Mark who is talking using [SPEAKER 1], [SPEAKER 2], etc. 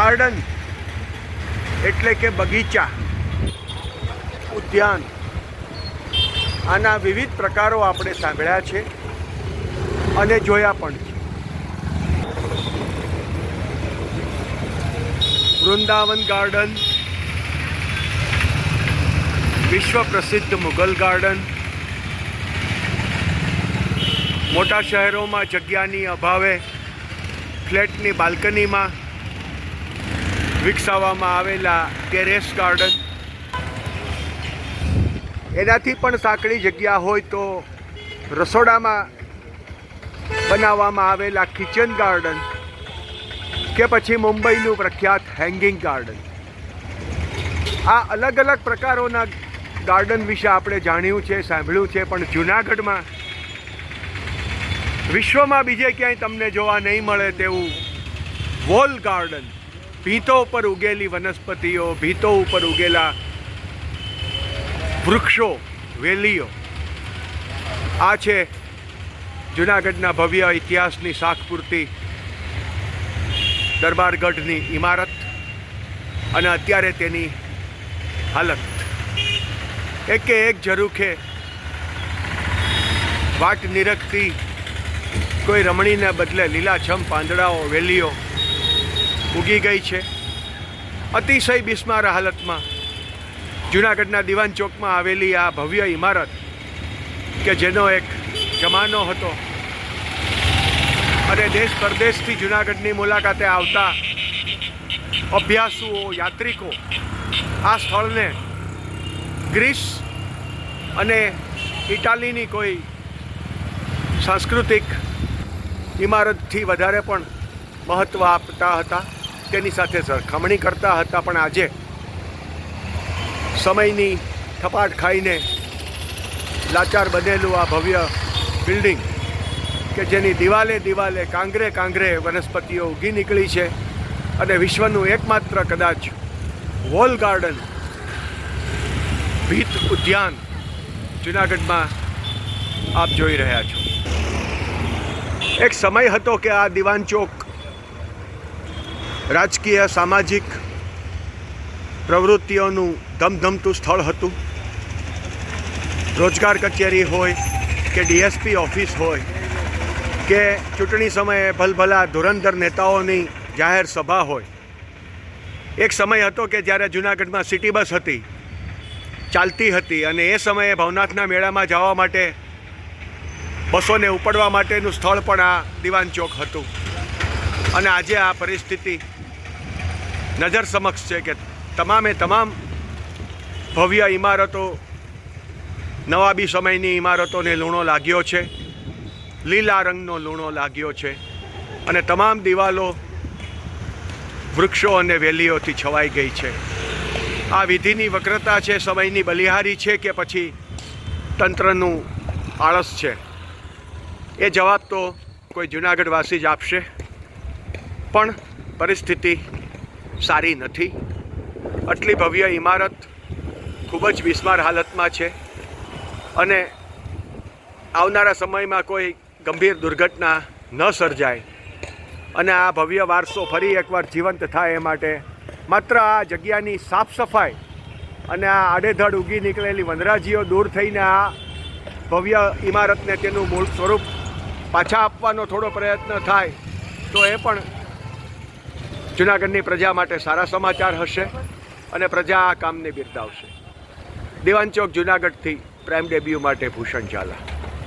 [SPEAKER 1] Garden એટલે કે બગીચા, ઉદ્યાન. આના વિવિધ પ્રકારો આપણે સાંભળ્યા છે અને જોયા પણ વૃંદાવન ગાર્ડન વિશ્વ પ્રસિદ્ધ મુઘલ ગાર્ડન, મોટા શહેરોમાં જગ્યાની અભાવે, ફ્લેટની બાલ્કનીમાં વિકસાવવામાં આવેલા ટેરેસ ગાર્ડન. એનાથી પણ સાંકડી જગ્યા હોય તો રસોડામાં બનાવવામાં આવેલા કિચન ગાર્ડન કે પછી મુંબઈનું પ્રખ્યાત હેંગિંગ ગાર્ડન. આ અલગ અલગ પ્રકારોના ગાર્ડન વિશે આપણે જાણ્યું છે, સાંભળ્યું છે, પણ જુનાગઢમાં વિશ્વમાં બીજે ક્યાંય તમને જોવા નહીં મળે તેવું વોલ ગાર્ડન. ભીંતો ઉપર ઉગેલી વનસ્પતિઓ, ભીંતો ઉપર ઉગેલા વૃક્ષો, વેલીઓ. આ છે જુનાગઢના ભવ્ય ઇતિહાસની શાખપૂર્તિ દરબારગઢની ઇમારત અને અત્યારે તેની હાલત. એકે એક ઝરૂખે વાટ નિરખતી કોઈ રમણીને બદલે લીલાછમ પાંદડાઓ, વેલીઓ ઉગી ગઈ છે. અતિશય બિસ્માર હાલતમાં જુનાગઢના દિવાન ચોકમાં આવેલી આ ભવ્ય ઇમારત કે જેનો એક જમાનો હતો. અને દેશ પરદેશથી જુનાગઢની મુલાકાતે આવતા અભ્યાસુઓ, યાત્રિકો આ સ્થળને ગ્રીસ અને ઇટાલીની કોઈ સાંસ્કૃતિક ઇમારતથી વધારે પણ મહત્ત્વ આપતા હતા. તેની સાથે સરખામણી કરતા હતા, પણ આજે સમયની થપાટ ખાઈને લાચાર બનેલું આ ભવ્ય બિલ્ડિંગ કે જેની દિવાલે દિવાલે કાંગરે કાંગરે વનસ્પતિઓ ઉગી નીકળી છે અને વિશ્વનું એકમાત્ર કદાચ વોલ ગાર્ડન ભીત ઉદ્યાન જુનાગઢમાં આપ જોઈ રહ્યા છો. એક સમય હતો કે આ દિવાન ચોક રાજકીય, સામાજિક પ્રવૃત્તિઓનું ધમધમતું સ્થળ હતું. રોજગાર કચેરી હોય કે ડીએસપી ઓફિસ હોય કે ચૂંટણી સમયે ભલભલા ધુરંધર નેતાઓની જાહેર સભા હોય. એક સમય હતો કે જ્યારે જુનાગઢમાં સિટી બસ હતી, ચાલતી હતી અને એ સમયે ભવનાથના મેળામાં જવા માટે, બસોને ઉપડવા માટેનું સ્થળ પણ આ દિવાન ચોક હતું. અને આજે આ પરિસ્થિતિ નજર સમક્ષ છે કે તમામે તમામ ભવ્ય ઇમારતો, નવાબી સમયની ઇમારતોને લૂણો લાગ્યો છે, લીલા રંગનો લૂણો લાગ્યો છે અને તમામ દિવાલો વૃક્ષો અને વેલીઓથી છવાઈ ગઈ છે. આ વિધિની વક્રતા છે, સમયની બલિહારી છે કે પછી તંત્રનું આળસ છે? એ જવાબ તો કોઈ જુનાગઢવાસી જ આપશે. પણ પરિસ્થિતિ સારી નથી. આટલી ભવ્ય ઇમારત ખૂબ જ બિસ્માર હાલતમાં છે. અને આવનારા સમયમાં કોઈ ગંભીર દુર્ઘટના ન સર્જાય. અને આ ભવ્ય વારસો ફરી એકવાર જીવંત થાય એ માટે માત્ર આ જગ્યાની સાફ સફાઈ અને આ આડેધડ ઉગી નીકળેલી વનરાજીઓ દૂર થઈને આ ભવ્ય ઇમારતને તેનું મૂળ સ્વરૂપ પાછા આપવાનો થોડો પ્રયત્ન થાય તો એ પણ જુનાગઢની પ્રજા માટે સારા સમાચાર હશે અને પ્રજા આ કામને બિરદાવશે. દિવાન ચોક જુનાગઢથી પ્રેમ ડેબ્યુ માટે ભૂષણ ઝાલા.